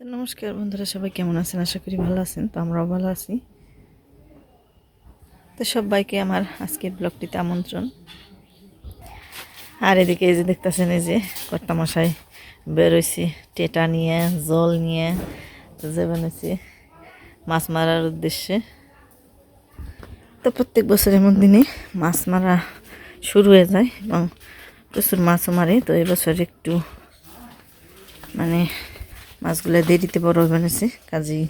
তো নমস্কার বন্ধুরা, সবাই কেমন আছেন? আশা করি ভালো আছেন, তো আমরাও ভালো আছি। তো সবাইকে আমার আজকের ব্লগটিতে আমন্ত্রণ। আর এদিকে এই যে দেখতেছেন, এই যে কর্তামশাই বেরোইছি টেটা নিয়ে, জল নিয়ে যে বানাইছি মাছ মারার উদ্দেশ্যে। তো প্রত্যেক বছর এমন দিনে মাছ মারা শুরু হয়ে যায় এবং প্রচুর মাছও মারে, তো এবছর একটু মানে মাছগুলো দেরিতে বড় বেনেছে কাজেই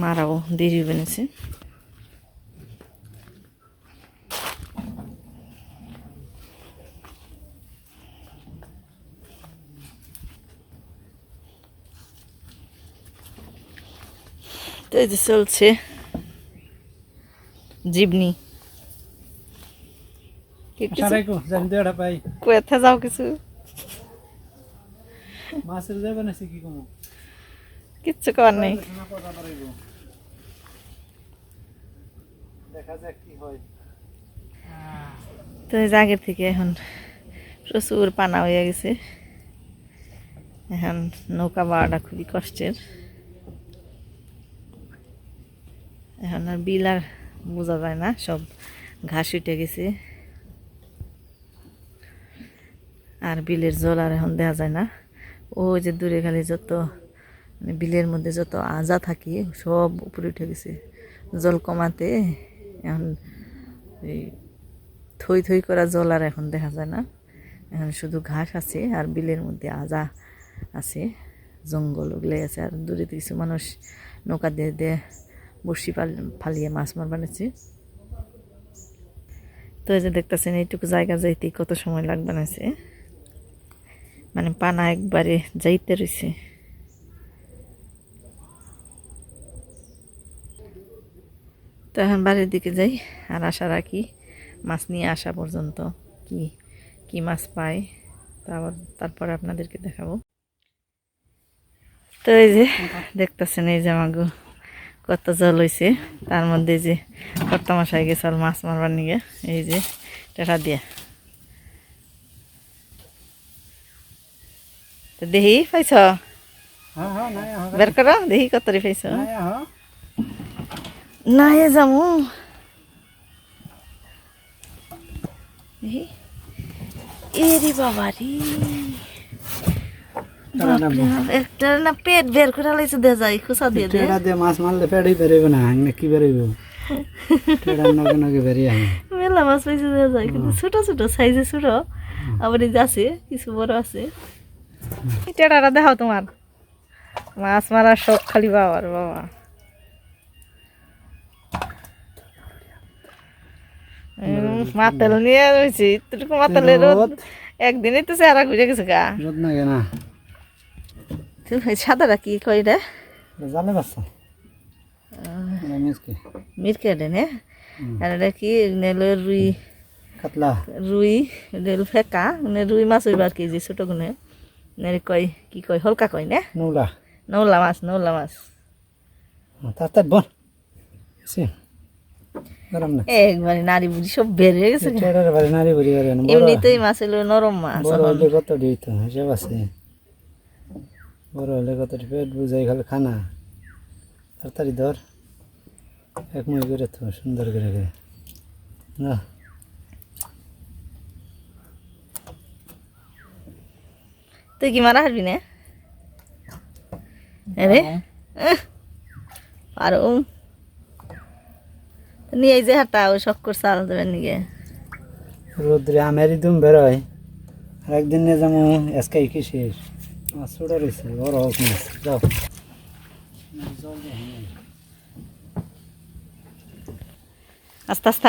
মারাও দেরি বেনেছে তো এই যে চলছে জিবনি। কোথা যাও কিছু? মাছের যাবে না কি কমো? কিচ্ছু করার নেই। দেখা যাক কি হয়। তো আগের থেকে এখন প্রচুর পানা হয়ে গেছে। এখন নৌকা বাওয়াটা খুবই কষ্টের। এখন আর বিল আর বোঝা যায় না সব ঘাস উঠে গেছে। আর বিলের জল আর এখন দেওয়া যায় না। ওই যে দূরে খালি যত মানে বিলের মধ্যে যত আজা থাকে, সব উপরে উঠে গেছে। জল কমাতে এখন এই থই থই করা জল আর এখন দেখা যায় না। এখন শুধু ঘাস আছে আর বিলের মধ্যে আজা আছে, জঙ্গল ওগুলো আছে। আর দূরে কিছু মানুষ নৌকা দিয়ে দিয়ে পাল, ফালিয়ে মাছ মার বানাচ্ছে তো এই যে দেখতেছেন, এইটুকু জায়গা যাইতে কত সময় লাগবে বানাইছে মানে পানা একবারে যাইতে রয়েছে তো এখন বাড়ির দিকে যাই, আর আশা রাখি মাছ নিয়ে আসা পর্যন্ত কি কি মাছ পাই তারপর তারপরে আপনাদেরকে দেখাবো। তো এই যে দেখতেছেন, এই যে আমাগো কত জল হয়েছে তার মধ্যে যে কর্তা মশাই গেছিল মাছ মারবার নিয়ে এই যে টাকা দিয়ে। দেহি পাইছ? বের করো দেহি কতরি পাইছ? না এ যামু এরি বাবা রে একটা না পেট বের করে লাইছে দে যায় খুসা দিয়ে দে। দিয়ে মাছ মারলে বেরোবে না হাঙ্গে কি বেরোইব মেলা মাছ পাইছে দেওয়া যায় কিন্তু ছোট ছোট সাইজে ছোট। আবার এই আছে কিছু বড় আছে। টেটাটা দেখাও তোমার। মাছ মারার শখ খালি বাবার বাবা। মাতাল নিয়ে রয়েছি। এতটুকু মাতালের রোদ। একদিনই তো চেহারা ঘুরে গেছে গা। রোদ না এই সাদাটা কি কই রে? জালে বাচ্চা মিরকেটে নে? আর এটা কি? রুই। কাতলা। রুই ফেকা। মানে রুই মাছ ওইবার কেজি ছোট গুনে কয় কি কয় হলকা কয় না? নৌলা। নৌলা মাছ নৌলা মাছ। তাড়াতাড়ি বল একবারে নারী বুড়ি সব বের হয়ে গেছে। নারী বাড়ি এমনিতেই মাছ হলো নরম মাছ বড় হলে কত দিত হিসাব আছে। বড় হলে কত পেট বুঝাই খালি খানা। তাড়াতাড়ি ধর এক মুই করে তো সুন্দর করে না। তুই কি মারা হারবি না? আরে। পারো। নিয়ে এই যে হাঁটা ওই শক্কর চাল দেবেন নিগে। রোদ্রে আমেরই দুম বেরোয়। আর একদিন নিয়ে যাব এসকাই কিসের মাছ ছোড়া রয়েছে বড় হোক মাছ। যাও। আস্তে আস্তে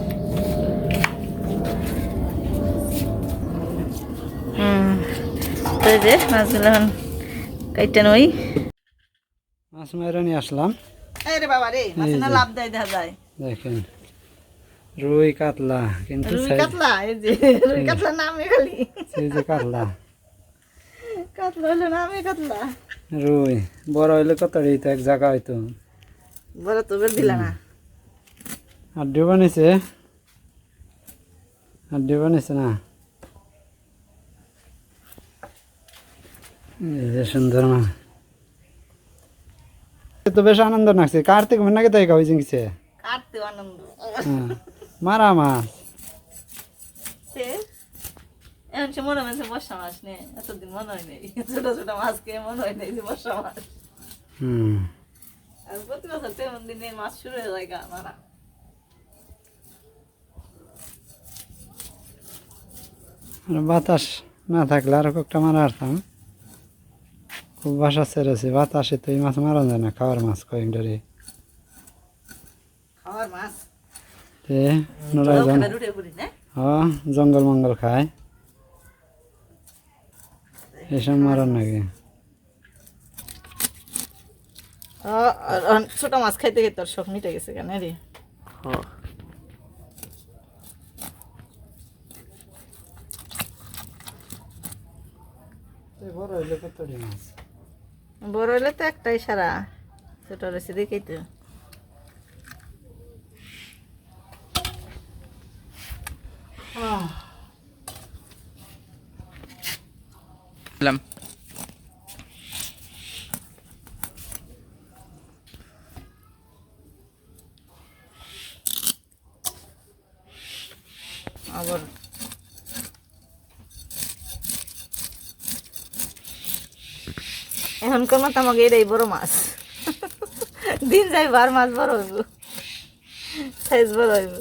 তো এই যে মাছগুলো এখন কাইটা নই। মাছ মারা নিয়ে আসলাম। আরে বাবা রে মাছ না লাভ দেয় দেখা যায়। দেখেন রুই কাতলা কিন্তু রুই কাতলা এই যে রুই কাতলা নামে খালি। এই যে কাতলা। কাতলা হলো নামে কাতলা। রুই বড় হইলে কত রে তো এক জায়গা হয়তো বড় তো বের দিলা না। আড্ডি বানিয়েছে আড্ডি বানিয়েছে না এই যে সুন্দর মা তো বেশ আনন্দ লাগছে। কার্তিক মনে তাই আনন্দ। হ্যাঁ। মারা মাছ মনে হয়েছে বর্ষা মাছ নে এতদিন মনে হয় নাই। ছোট ছোট মাছ খেয়ে মনে হয় নাই যে বর্ষা মাছ হুম। আর প্রতি বছর তেমন দিনে মাছ শুরু হয়ে যায় গা মারা। আর বাতাস না থাকলে আরও একটা মারা আসতাম। বাসা ছেড়েছে বাতাসে তো এই মাছ মারা যায় না খাওয়ার মাছ কয়েক হ জঙ্গল মঙ্গল খায় এসব মারার নাকি ছোট মাছ খাইতে খাইতে তোর শখ মিটে গেছে কেন রে বড় হইলে কত মাছ বড় হলে তো একটাই সারা। ছোট রয়েছে দেখেই তো আবার কোন মতো আমাকে এটাই বড় মাছ দিন যাই বার মাছ বড় হইব সাইজ বড় হইব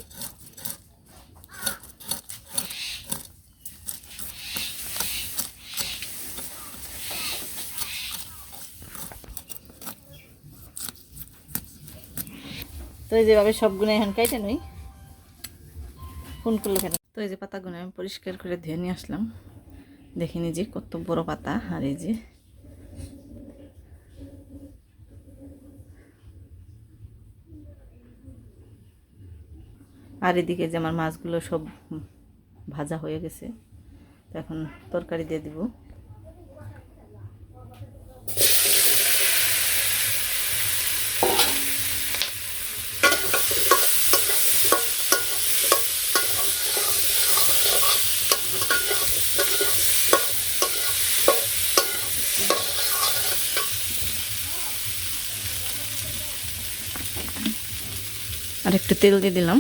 তো এই যেভাবে সবগুলো এখন কাইটে নই। ফোন করলে কেন তো এই যে পাতাগুলো আমি পরিষ্কার করে ধুয়ে নিয়ে আসলাম। দেখিনি যে কত বড় পাতা আর এই যে আর এদিকে যে আমার মাছগুলো সব ভাজা হয়ে গেছে, তো এখন তরকারি দিয়ে দিব। আর একটু তেল দিয়ে দিলাম।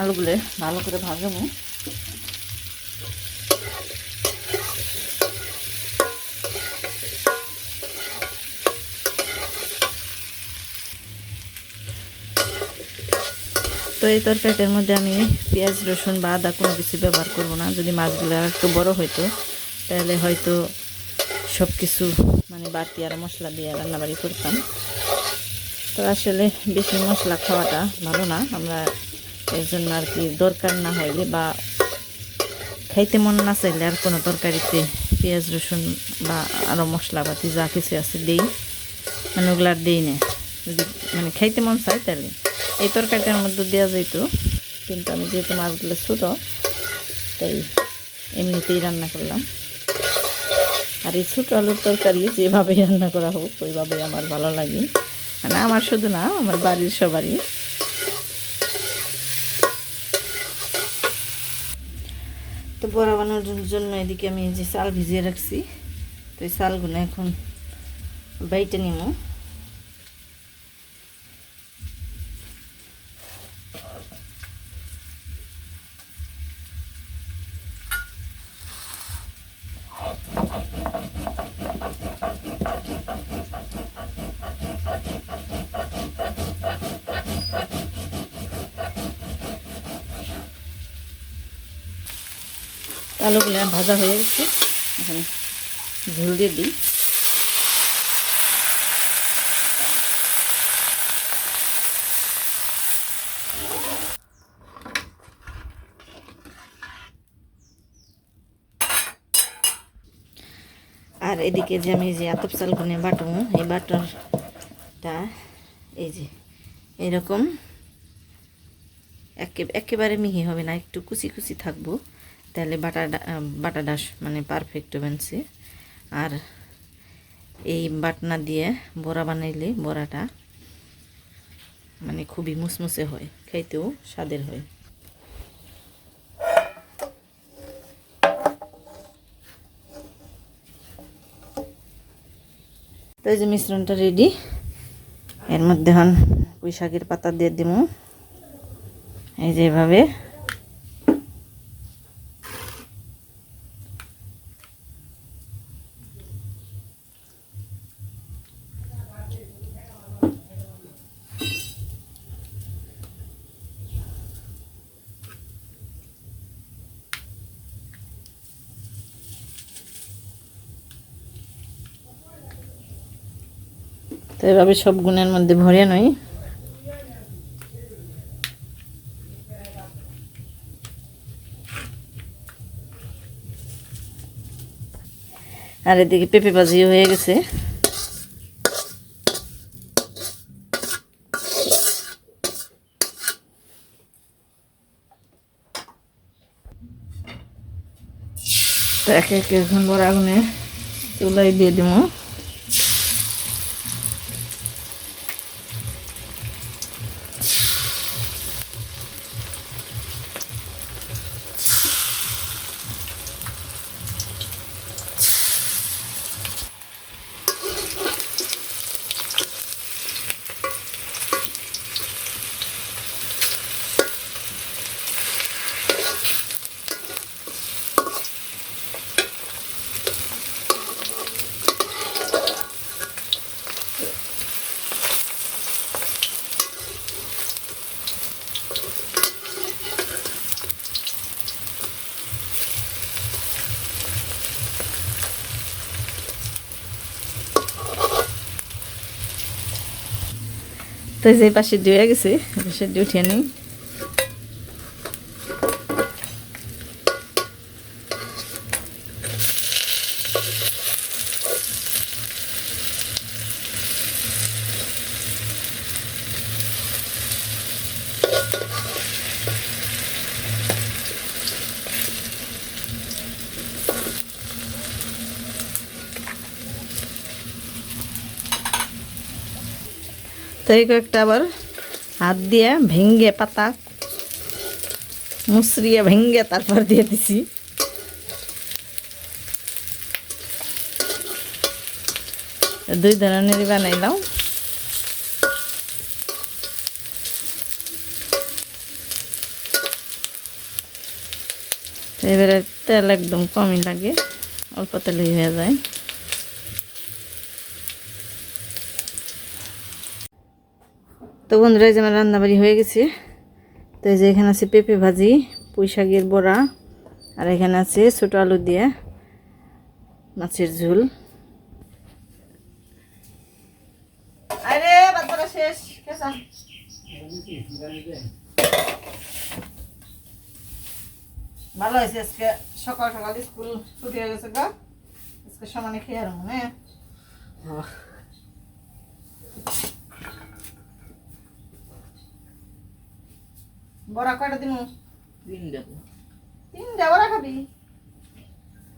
আলুগুলো ভালো করে ভাজাবো। তো এই তরকারিটার মধ্যে আমি পেঁয়াজ, রসুন বা আদা কোনো কিছু ব্যবহার করব না। যদি মাছগুলো একটু বড় হইতো, তাহলে হয়তো সব কিছু মানে বাড়তি আর মশলা দিয়ে রান্নাবাড়ি করতাম। তো আসলে বেশি মশলা খাওয়াটা ভালো না। আমরা এর জন্য আর কি দরকার না হইলে বা খাইতে মন না চাইলে আর কোনো তরকারিতে পেঁয়াজ, রসুন বা আরও মশলাপাতি যা কিছু আছে দেই। মানে ওগুলো আর দেই না। যদি মানে খাইতে মন চায় তাহলে। এই তরকারিটার মধ্যে দেওয়া যেত কিন্তু আমি যেহেতু মাছগুলো ছোটো, তাই এমনিতেই রান্না করলাম। আর এই ছোটো আলুর তরকারি যেভাবে রান্না করা হোক, ওইভাবেই আমার ভালো লাগে। মানে আমার শুধু না, আমার বাড়ির সবারই। বড়া বানানোর জন্য এদিকে আমি যে চাল ভিজিয়ে রাখছি, তো এই চালগুলো এখন বাইটে নিব আলুগুলো ভাজা হয়ে গেছে। এখন ঝোল দিয়ে দিই। আর এদিকে যে আমি যে আতপ চাল গুনে বাটবো, এই বাটরটা এই যে এরকম একে একেবারে মিহি হবে না, একটু কুচি কুচি থাকব। তাহলে বাটাটা বাটাটা মানে পারফেক্ট বানছে। আর এই বাটনা দিয়ে বড়া বানাইলে বড়াটা মানে খুবই মুসমুসে হয়, খাইতেও স্বাদের হয়। তো এই যে মিশ্রণটা রেডি এর মধ্যে হন পুঁই শাকের পাতা দিয়ে দিব এই যে তো এভাবে সব গুণের মধ্যে ভরে নই আর এদিকে পেঁপে ভাজি হয়ে গেছে। তো একে একে এখন বড় আগুনে চুলাই দিয়ে দিব। তো যে পাশে দিয়ে গেছে পাশে দিয়ে উঠিয়ে নিই। এই কয়েকটা আবার হাত দিয়ে ভেঙ্গে পাতা, মুসরিয়ে ভেঙ্গে তারপর দিয়ে দিছি। দুই ধরনেরই বানাইলাম এবারে তেল একদম কমই লাগে, অল্প তেলেই হয়ে যায়। তো বন্ধুরা এই যে আমার রান্নাবাড়ি হয়ে গেছে। তো এই যে এখানে আছে পেঁপে ভাজি পুঁই শাকের বড়া আর এখানে আছে ছোটো আলু দিয়ে মাছের ঝোল। আরে বাচ্চারা শেষ ভালো হয়েছে আজকে। সকাল সকাল স্কুল ছুটি হয়ে গেছে গা। আজকে সমানে খেয়ে আর মনে। বড়া কয়টা দিন তিনটা বড়া খাবি?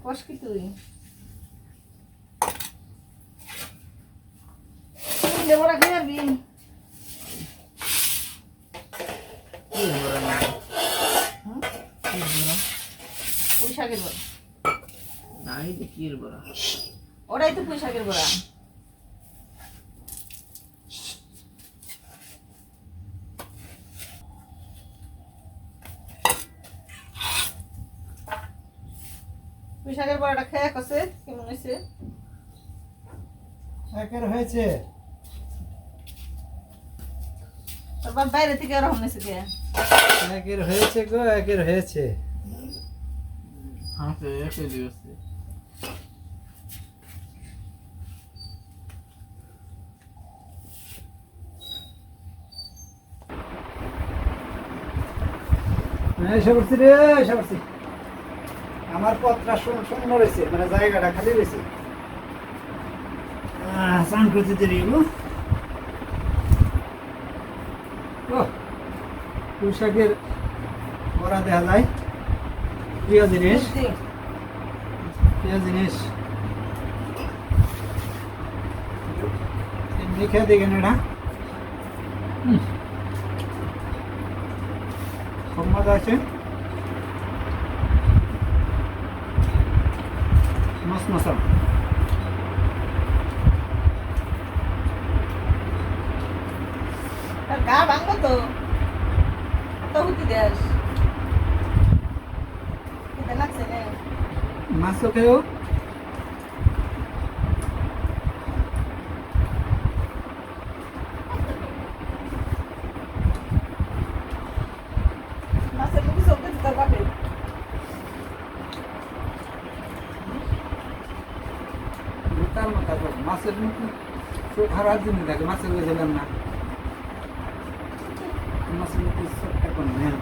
কষ কি তুই? তিনটা বড়া খেয়ে যাবি? পুঁই শাকের বড়া। নাই দেখির বড়া। ওটাই তো পুঁই শাকের বড়া। পুঁই শাকের বড়াটা খেয়ে কষে কেমন হয়েছে? একের হয়েছে। তারপর বাইরে থেকে ওরকম হয়েছে কে? একের হয়েছে গো একের হয়েছে। হাতে এসে দিয়েছে। এসে পড়ছি রে পড়ছি আমার পথটা শূন্য রয়েছে মানে জায়গাটা খালি রয়েছে। স্নান করতে দেরি হলো ও পুঁই শাকের বড়া দেখা যায়। প্রিয় জিনিস। প্রিয় জিনিস। এমনি দেখেন এটা। মজা আছে? মাছ মশা তার গা ভাঙবো তো হুতি দেশ লাগছে রে মাছও খেয়েও মাছের মুখে চোখ দিতে তোর বাপে তার মতো আবার মাছের মুখে হারার জন্য দেখে, মাছের না। মাছের হ্যাঁ।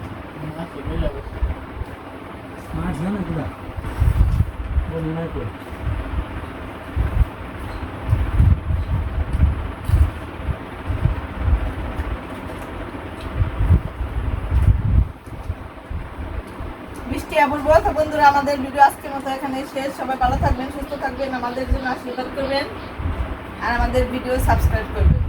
বৃষ্টি তো বন্ধুরা, আমাদের ভিডিও আজকের মতো এখানে শেষ। সবাই ভালো থাকবেন, সুস্থ থাকবেন, আমাদের জন্য আশীর্বাদ করবেন। আর আমাদের ভিডিও সাবস্ক্রাইব করবেন।